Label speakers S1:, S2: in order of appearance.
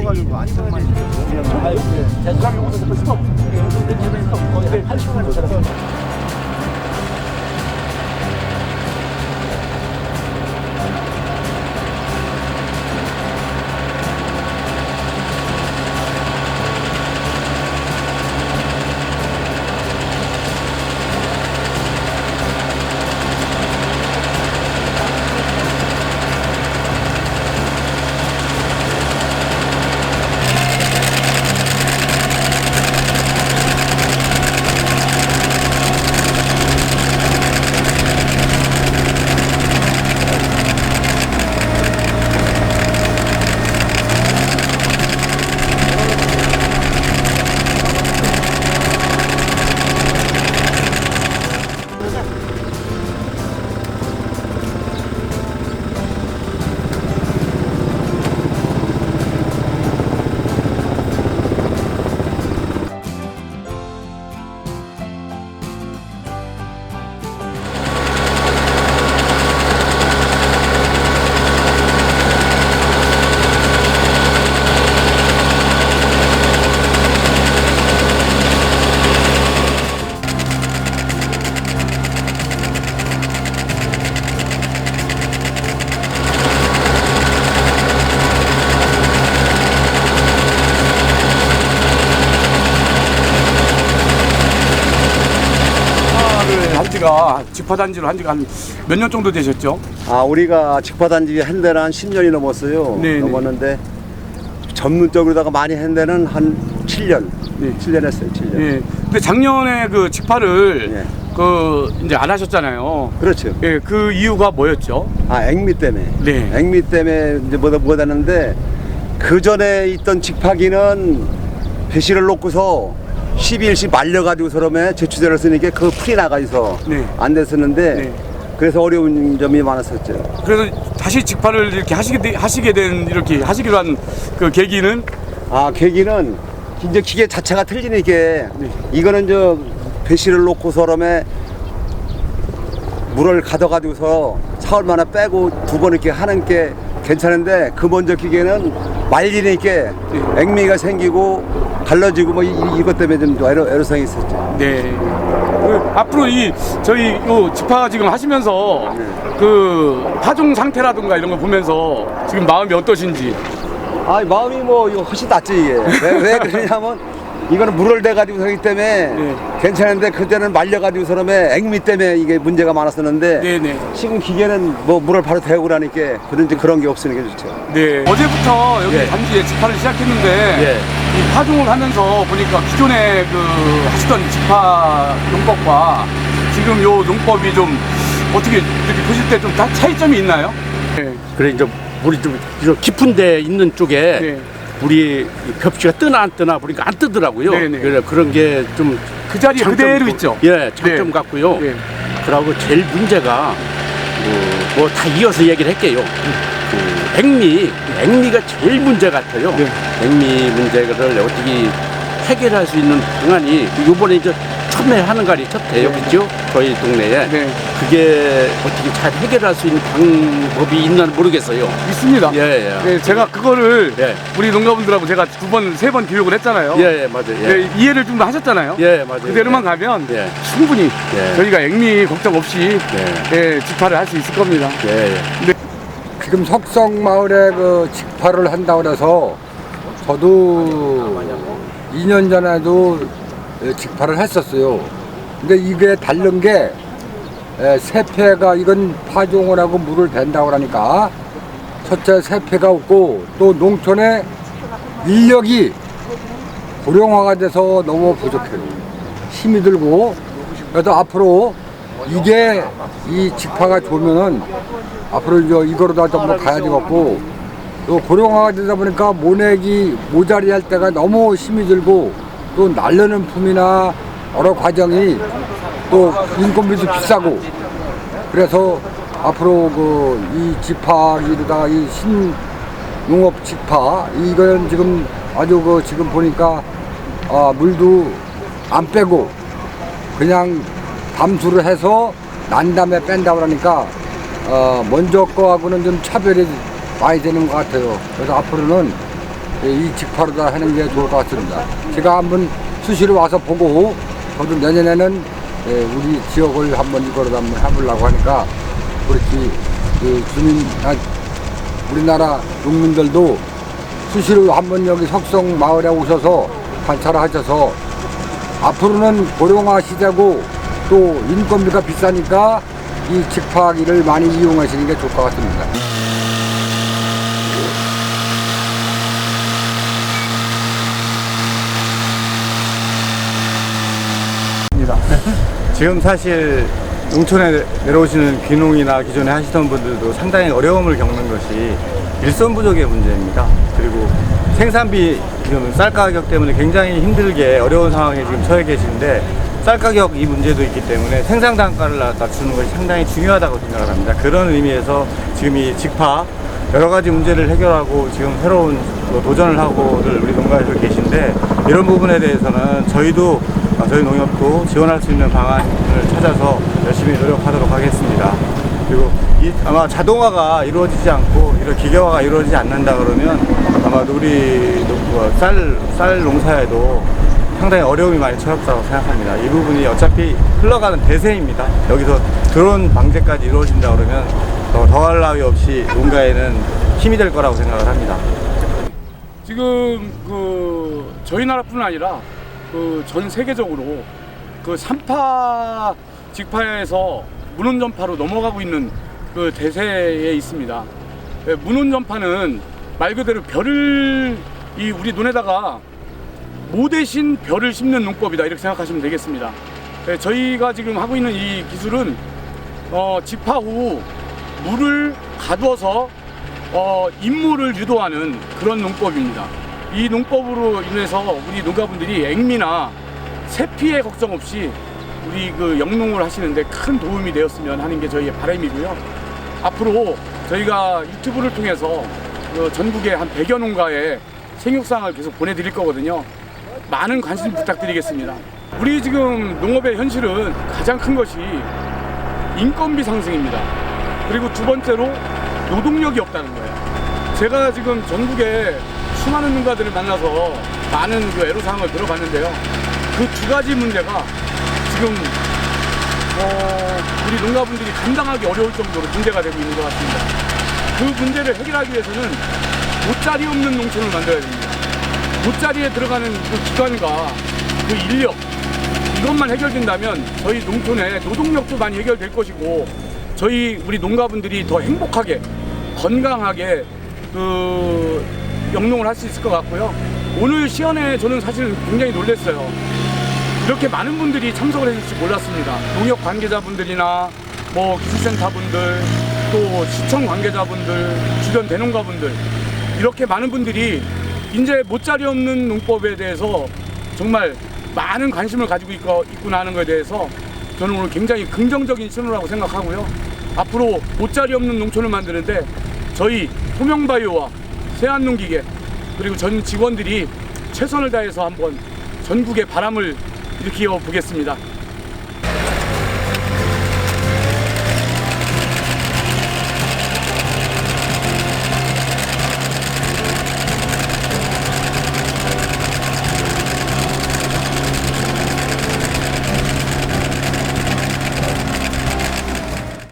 S1: 가지고 안정만
S2: 직파를 한 지가 직파단지로 한 지가 한 몇 년 정도 되셨죠?
S1: 아 우리가 직파단지 한 데는 한 10년이 넘었어요.
S2: 네네.
S1: 넘었는데 전문적으로다가 많이 한 데는 한 7년.
S2: 네.
S1: 7년 했어요. 7년.
S2: 예. 근데 작년에 그 직파를
S1: 예.
S2: 그 이제 안 하셨잖아요.
S1: 그렇죠.
S2: 예, 그 이유가 뭐였죠?
S1: 아 앵미 때문에.
S2: 네.
S1: 앵미 때문에 이제 뭐다 못 하는데 그 전에 있던 직파기는 배실을 놓고서 12일씩 말려가지고 서름에 제추제를 쓰니까 그 풀이 나가서
S2: 네.
S1: 안 됐었는데
S2: 네.
S1: 그래서 어려운 점이 많았었죠.
S2: 그래서 다시 직파를 이렇게 하시게 되- 하시게 된 이렇게 하시기로 한 그 계기는
S1: 아 계기는 이제 기계 자체가 틀리니까
S2: 네.
S1: 이거는 저 배실을 놓고 서름에 물을 가둬가지고서 사흘 만에 빼고 두 번 이렇게 하는 게 괜찮은데 그 먼저 기계는 말리니까 앵미가 생기고 갈라지고 뭐 이, 이것 때문에 좀 애로, 애로성이 있었죠.
S2: 네. 그 앞으로 이 저희 요 직파 지금 하시면서
S1: 네.
S2: 그 파종 상태라든가 이런 거 보면서 지금 마음이 어떠신지.
S1: 아 마음이 뭐 이거 훨씬 낫지 이게 왜, 왜 그러냐면 이거는 물을 대가지고 하기 때문에
S2: 네.
S1: 괜찮은데 그때는 말려가지고 서름에 앵미 때문에 이게 문제가 많았었는데
S2: 네네.
S1: 지금 기계는 뭐 물을 바로 대고 그러니까 그런지 그런 게 없으니까 좋죠.
S2: 네. 어제부터 여기
S1: 예.
S2: 단지에 직파를 시작했는데
S1: 예.
S2: 이 파종을 하면서 보니까 기존에 그 하시던 직파 농법과 지금 요 농법이 좀 어떻게 이렇게 보실 때 좀 차이점이 있나요? 네.
S3: 그래 이제 물이 좀 이런 깊은 데 있는 쪽에
S2: 네.
S3: 물이 벽지가 뜨나 안 뜨나 보니까 안 뜨더라고요.
S2: 네네.
S3: 그래 그런 게 좀
S2: 그 자리에 그대로 있죠.
S3: 예, 장점
S2: 네.
S3: 같고요.
S2: 네.
S3: 그러고 제일 문제가 뭐 다 이어서 얘기를 할게요. 그 액미, 액미가 제일 문제 같아요.
S2: 네.
S3: 액미 문제를 어떻게 해결할 수 있는 방안이 이번에 이제 처음에 하는 가리 쳤대요, 그죠? 저희 동네에.
S2: 네.
S3: 그게 어떻게 잘 해결할 수 있는 방법이 있나 모르겠어요.
S2: 있습니다.
S3: 예, 예.
S2: 네, 제가 그거를
S3: 예.
S2: 우리 농가분들하고 제가 두 번, 세 번 교육을 했잖아요.
S3: 예, 예, 맞아요. 예.
S2: 네, 이해를 좀 하셨잖아요.
S3: 예, 맞아요.
S2: 그대로만
S3: 예.
S2: 가면
S3: 예.
S2: 충분히
S3: 예.
S2: 저희가 액미 걱정 없이
S3: 예.
S2: 예, 직파를 할 수 있을 겁니다.
S3: 예, 예.
S4: 지금 석성 마을에 그 직파를 한다고 그래서 저도 2년 전에도 예, 직파를 했었어요. 근데 이게 다른 게 예, 세패가 이건 파종을 하고 물을 댄다고 그러니까 첫째 세패가 없고 또 농촌에 인력이 고령화가 돼서 너무 부족해요. 힘이 들고 그래서 앞으로 이게 이 직파가 좋으면은 앞으로 저 이거로다 좀뭐 가야 되겠고 또 고령화가 되다 보니까 모내기 모자리 할 때가 너무 힘이 들고 또 날르는 품이나 여러 과정이 또 인건비도 비싸고 그래서 앞으로 그이 직파기로다가 이 신농업 직파 이거는 지금 아주 그 지금 보니까 아 물도 안 빼고 그냥 담수를 해서 난 다음에 뺀다 그러니까 어 먼저 거하고는 좀 차별이 많이 되는 것 같아요. 그래서 앞으로는 이 직파로다 하는 게 좋을 것 같습니다. 제가 한번 수시로 와서 보고 저도 내년에는 예, 우리 지역을 한번 이거로 한번 해보려고 하니까 그렇지 그 주민 아, 우리나라 농민들도 수시로 한번 여기 석성 마을에 오셔서 관찰하셔서 앞으로는 고령화 시대고 또 인건비가 비싸니까 이 직파기를 많이 이용하시는 게 좋을 것 같습니다.
S5: 지금 사실 농촌에 내려오시는 귀농이나 기존에 하시던 분들도 상당히 어려움을 겪는 것이 일손 부족의 문제입니다. 그리고 생산비 지금 쌀 가격 때문에 굉장히 힘들게 어려운 상황에 지금 처해 계시는데 쌀 가격 이 문제도 있기 때문에 생산 단가를 낮추는 것이 상당히 중요하다고 생각을 합니다. 그런 의미에서 지금 이 직파 여러 가지 문제를 해결하고 지금 새로운 뭐 도전을 하고들 우리 농가에서 계신데 이런 부분에 대해서는 저희도 아, 저희 농협도 지원할 수 있는 방안을 찾아서 열심히 노력하도록 하겠습니다. 그리고 이 아마 자동화가 이루어지지 않고 이런 기계화가 이루어지지 않는다 그러면 아마 우리 농- 쌀, 쌀 농사에도 상당히 어려움이 많이 처했다고 생각합니다. 이 부분이 어차피 흘러가는 대세입니다. 여기서 드론 방제까지 이루어진다 그러면 더 더할 나위 없이 농가에는 힘이 될 거라고 생각을 합니다.
S2: 지금 그 저희 나라뿐 아니라 그 전 세계적으로 그 삼파 직파에서 문혼전파로 넘어가고 있는 그 대세에 있습니다. 예, 문혼전파는 말 그대로 별을 이 우리 눈에다가 모 대신 별을 심는 농법이다 이렇게 생각하시면 되겠습니다. 예, 저희가 지금 하고 있는 이 기술은 어, 직파 후 물을 가두어서 어, 임무를 유도하는 그런 농법입니다. 이 농법으로 인해서 우리 농가분들이 액미나 세피의 걱정 없이 우리 그 영농을 하시는데 큰 도움이 되었으면 하는 게 저희의 바람이고요. 앞으로 저희가 유튜브를 통해서 그 전국의 한 100여 농가에 생육상을 계속 보내드릴 거거든요. 많은 관심 부탁드리겠습니다. 우리 지금 농업의 현실은 가장 큰 것이 인건비 상승입니다. 그리고 두 번째로 노동력이 없다는 거예요. 제가 지금 전국에 수많은 농가들을 만나서 많은 그 애로사항을 들어봤는데요. 그 두 가지 문제가 지금 어, 우리 농가분들이 감당하기 어려울 정도로 문제가 되고 있는 것 같습니다. 그 문제를 해결하기 위해서는 못자리 없는 농촌을 만들어야 됩니다. 못자리에 들어가는 그 기관과 그 인력 이것만 해결된다면 저희 농촌의 노동력도 많이 해결될 것이고 저희 우리 농가분들이 더 행복하게 건강하게 그 영농을 할 수 있을 것 같고요. 오늘 시연에 저는 사실 굉장히 놀랐어요. 이렇게 많은 분들이 참석을 줄 몰랐습니다. 농협 관계자분들이나 뭐 기술센터분들 또 시청 관계자분들 주변 대농가분들 이렇게 많은 분들이 이제 못자리 없는 농법에 대해서 정말 많은 관심을 가지고 있구나 하는 것에 대해서 저는 오늘 굉장히 긍정적인 신호라고 생각하고요. 앞으로 못자리 없는 농촌을 만드는데 저희 소명바이오와 세안농기계 그리고 전 직원들이 최선을 다해서 한번 전국에 바람을 일으켜 보겠습니다.